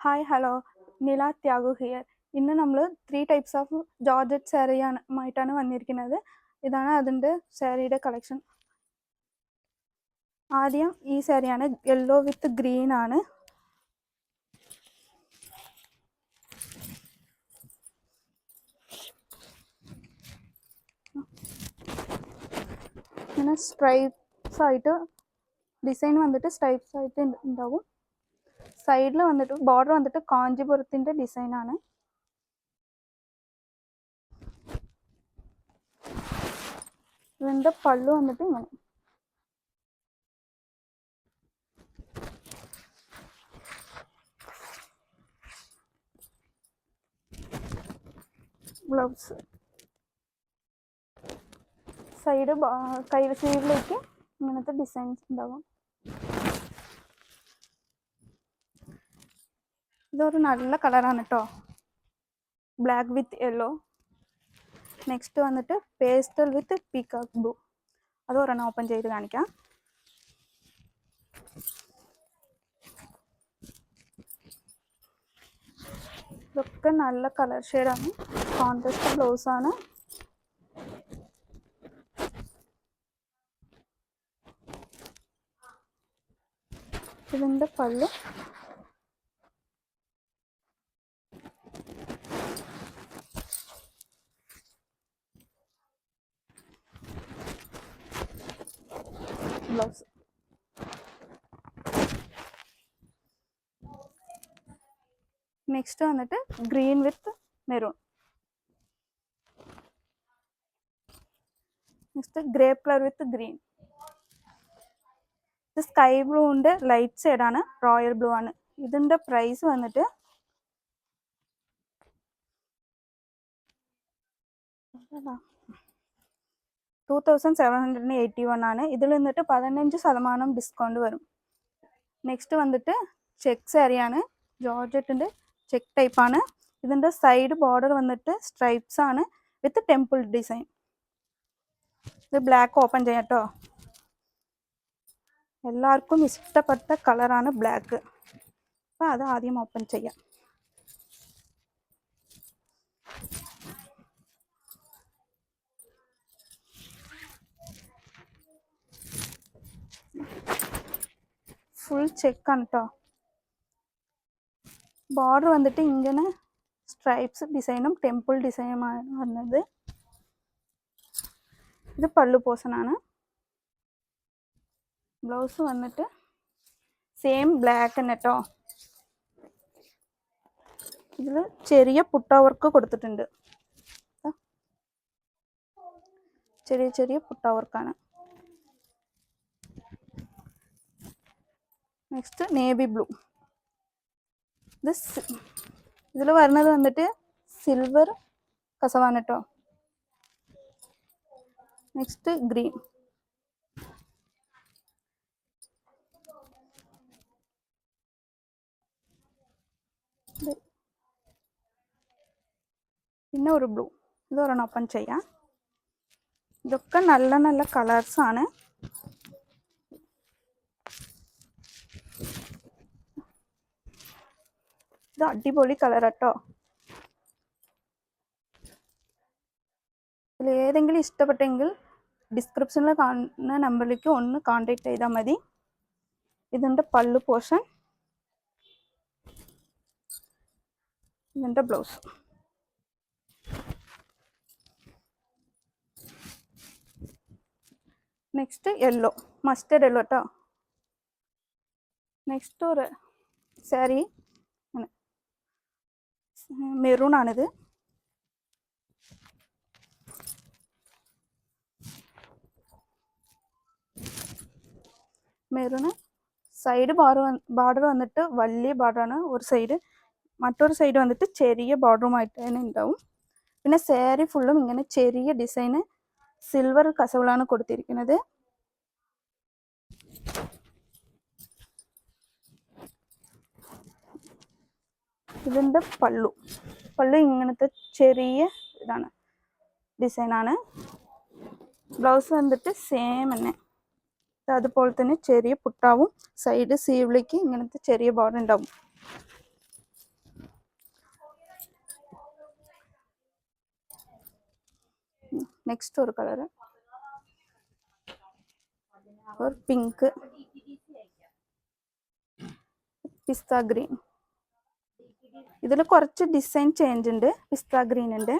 Hi hello നില Thyagu here ഇന്ന് നമ്മൾ ത്രീ ടൈപ്സ് ഓഫ് ജോർജറ്റ് സാരിയാണ് ആയിട്ടാണ് വന്നിരിക്കുന്നത്. ഇതാണ് അതിന്റെ സാരിയുടെ കളക്ഷൻ ആദ്യം ഈ സാരിയാണ് യെല്ലോ വിത്ത് ഗ്രീൻ ആണ്. ഇങ്ങനെ സ്ട്രൈപ്സ് ആയിട്ട് ഡിസൈൻ വന്നിട്ട് സ്ട്രൈപ്സ് ആയിട്ട് ഉണ്ട്- ഉണ്ടാവും സൈഡിൽ വന്നിട്ട് ബോർഡർ വന്നിട്ട് കാഞ്ചിപുരത്തിന്റെ ഡിസൈൻ ആണ്. ഇതിന്റെ പള്ളു വന്നിട്ട് ഇങ്ങനെ. ബ്ലൗസ് സൈഡ് കൈ സൈഡിലേക്ക് ഇങ്ങനത്തെ ഡിസൈൻസ് ഉണ്ടാവും. ഇതൊരു നല്ല കളറാണ് കേട്ടോ ബ്ലാക്ക് വിത്ത് യെല്ലോ നെക്സ്റ്റ് വന്നിട്ട് പേസ്റ്റൽ വിത്ത് പീക്കാക്ക് ബ്ലൂ അത് ഒരെണ്ണം ഓപ്പൺ ചെയ്ത് കാണിക്കാം. ഇതൊക്കെ നല്ല കളർ ഷെയ്ഡാണ് കോൺട്രസ്റ്റ് ബ്ലൗസ് ആണ്. ഇതിന്റെ പള്ളു ബ്ലൗസ് നെക്സ്റ്റ് വന്നിട്ട് green with maroon next grape colour with green ഇത് സ്കൈ ഉണ്ട് ലൈറ്റ് ഷെയ്ഡാണ് റോയൽ ബ്ലൂ ആണ്. ഇതിന്റെ പ്രൈസ് വന്നിട്ട് two thousand seven hundred eighty one ആണ്. ഇതിൽ നിന്നിട്ട് പതിനഞ്ച് ശതമാനം ഡിസ്കൗണ്ട് വരും. നെക്സ്റ്റ് വന്നിട്ട് ചെക്ക് സാരിയാണ് ജോർജറ്റിന്റെ ചെക്ക് ടൈപ്പ് ആണ്. ഇതിന്റെ സൈഡ് ബോർഡർ വന്നിട്ട് സ്ട്രൈപ്സ് ആണ് വിത്ത് ടെമ്പിൾ ഡിസൈൻ ഇത് ബ്ലാക്ക് ഓപ്പൺ ചെയ്യാം കേട്ടോ എല്ലാവർക്കും ഇഷ്ടപ്പെട്ട കളറാണ് ബ്ലാക്ക് അപ്പം അത് ആദ്യം ഓപ്പൺ ചെയ്യാം. ഫുൾ ചെക്കാണ് കേട്ടോ ബോർഡർ വന്നിട്ട് ഇങ്ങനെ സ്ട്രൈപ്സ് ഡിസൈനും ടെമ്പിൾ ഡിസൈനുമാണ് വന്നത്. ഇത് പള്ളു പോസണാണ് ബ്ലൗസ് വന്നിട്ട് സെയിം ബ്ലാക്ക് തന്നെ കേട്ടോ ഇതിൽ ചെറിയ പുട്ട വർക്ക് കൊടുത്തിട്ടുണ്ട്. ചെറിയ ചെറിയ പുട്ട വർക്കാണ് നെക്സ്റ്റ് നേവി ബ്ലൂ ഇത് ഇതിൽ വരുന്നത് വന്നിട്ട് സിൽവർ കസവാണ് കേട്ടോ നെക്സ്റ്റ് ഗ്രീൻ പിന്നെ ഒരു ബ്ലൂ ഇതൊരെണ്ണം ഓപ്പൺ ചെയ്യാം. ഇതൊക്കെ നല്ല നല്ല കളേഴ്സ് ഇത് അടിപൊളി കളർ കേട്ടോ ഇതിൽ ഏതെങ്കിലും ഇഷ്ടപ്പെട്ടെങ്കിൽ ഡിസ്ക്രിപ്ഷനിൽ കാണുന്ന നമ്പറിലേക്ക് ഒന്ന് കോൺടാക്ട് ചെയ്താൽ മതി. ഇതിന്റെ പള്ളു പോർഷൻ ഇതിന്റെ blouse next yellow mustard yellow കേട്ടോ നെക്സ്റ്റ് ഒരു സാരി മെറൂൺ ആണിത് മെറൂണ്. സൈഡ് ബാർഡർ വന്നിട്ട് വലിയ ബാർഡറാണ്. ഒരു സൈഡ് മറ്റൊരു സൈഡ് വന്നിട്ട് ചെറിയ ബോർഡറുമായിട്ട് തന്നെ ഉണ്ടാവും. പിന്നെ സാരി ഫുള്ളും ഇങ്ങനെ ചെറിയ ഡിസൈന് സിൽവർ കസവുകളാണ് കൊടുത്തിരിക്കുന്നത്. ഇതിന്റെ പള്ളു. പള്ളു ഇങ്ങനത്തെ ചെറിയ ഇതാണ്. ഡിസൈനാണ് ബ്ലൗസ് വന്നിട്ട് സെയിം തന്നെ. അതുപോലെ തന്നെ ചെറിയ പുട്ടാവും. സൈഡ് സീവിളിക്ക് ഇങ്ങനത്തെ ചെറിയ ബോർഡർ ഉണ്ടാവും. നെക്സ്റ്റ് ഒരു കളറ് ஒரு പിങ്ക് പിസ്ത ഗ്രീൻ ഇതിൽ കുറച്ച് ഡിസൈൻ ചേഞ്ച് ഉണ്ട്. പിസ്ത ഗ്രീൻ ഉണ്ട്.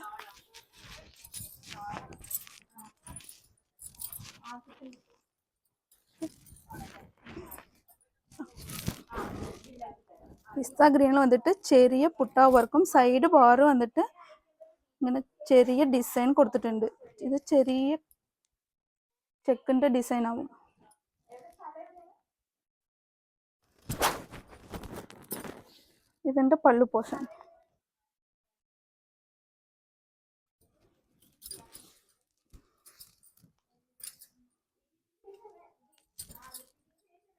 പിസ്ത ഗ്രീനിൽ വന്നിട്ട് ചെറിയ പുട്ട വർക്കും സൈഡ് ബാറ് വന്നിട്ട് ഇങ്ങനെ ചെറിയ ഡിസൈൻ കൊടുത്തിട്ടുണ്ട്. ഇത് ചെറിയ ചെക്കിന്റെ ഡിസൈൻ ഇതിന്റെ പള്ളു പോഷൻ.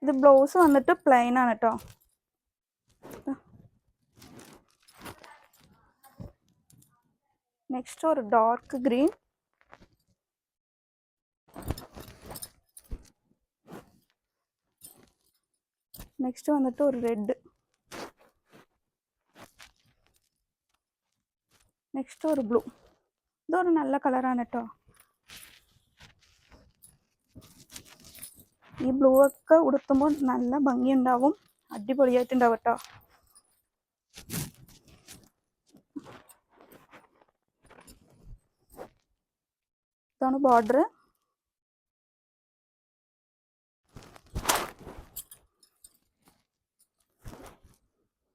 ഇത് ബ്ലൗസ് വന്നിട്ട് പ്ലെയിൻ ആണ് കേട്ടോ നെക്സ്റ്റ് ഒരു ഡാർക്ക് ഗ്രീൻ നെക്സ്റ്റ് വന്നിട്ട് ഒരു റെഡ് നെക്സ്റ്റ് ഒരു ബ്ലൂ ഇതൊരു നല്ല കളറാണ് കേട്ടോ ഈ ബ്ലൂ ഒക്കെ ഉടുത്തുമ്പോൾ നല്ല ഭംഗിയുണ്ടാവും. അടിപൊളിയായിട്ടുണ്ടാവും കേട്ടോ ഇതാണ് ബോർഡർ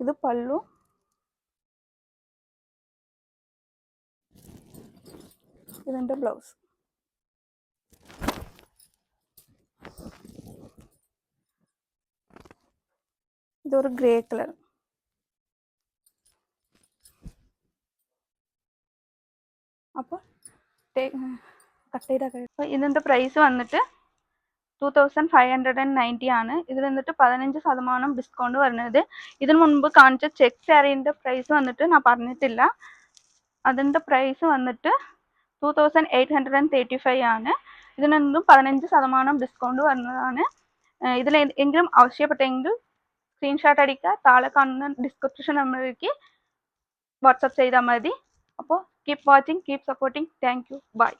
ഇത് പല്ലു ഇതിന്റെ ബ്ലൗസ് ഇതൊരു ഗ്രേ കളർ അപ്പോൾ കട്ട് ചെയ്താൽ അപ്പോൾ ഇതിന്റെ പ്രൈസ് വന്നിട്ട് two thousand five hundred and ninety ആണ്. ഇതിൽ നിന്നിട്ട് പതിനഞ്ച് ശതമാനം ഡിസ്കൗണ്ട് വരുന്നത്. ഇതിന് മുൻപ് കാണിച്ച ചെക്ക് സാരീന്റെ പ്രൈസ് വന്നിട്ട് ഞാൻ പറഞ്ഞിട്ടില്ല. അതിന്റെ പ്രൈസ് വന്നിട്ട് two thousand eight hundred and thirty five ആണ്. ഇതിൽ നിന്നും പതിനഞ്ച് ശതമാനം ഡിസ്കൗണ്ട് വരുന്നതാണ്. ഇതിൽ എങ്കിലും ആവശ്യപ്പെട്ടെങ്കിൽ സ്ക്രീൻഷോട്ട് അടിക്കുക. താഴെ കാണുന്ന ഡിസ്ക്രിപ്ഷൻ നമ്പറിലേക്ക് വാട്സപ്പ് ചെയ്താൽ മതി. അപ്പോൾ keep watching keep supporting thank you bye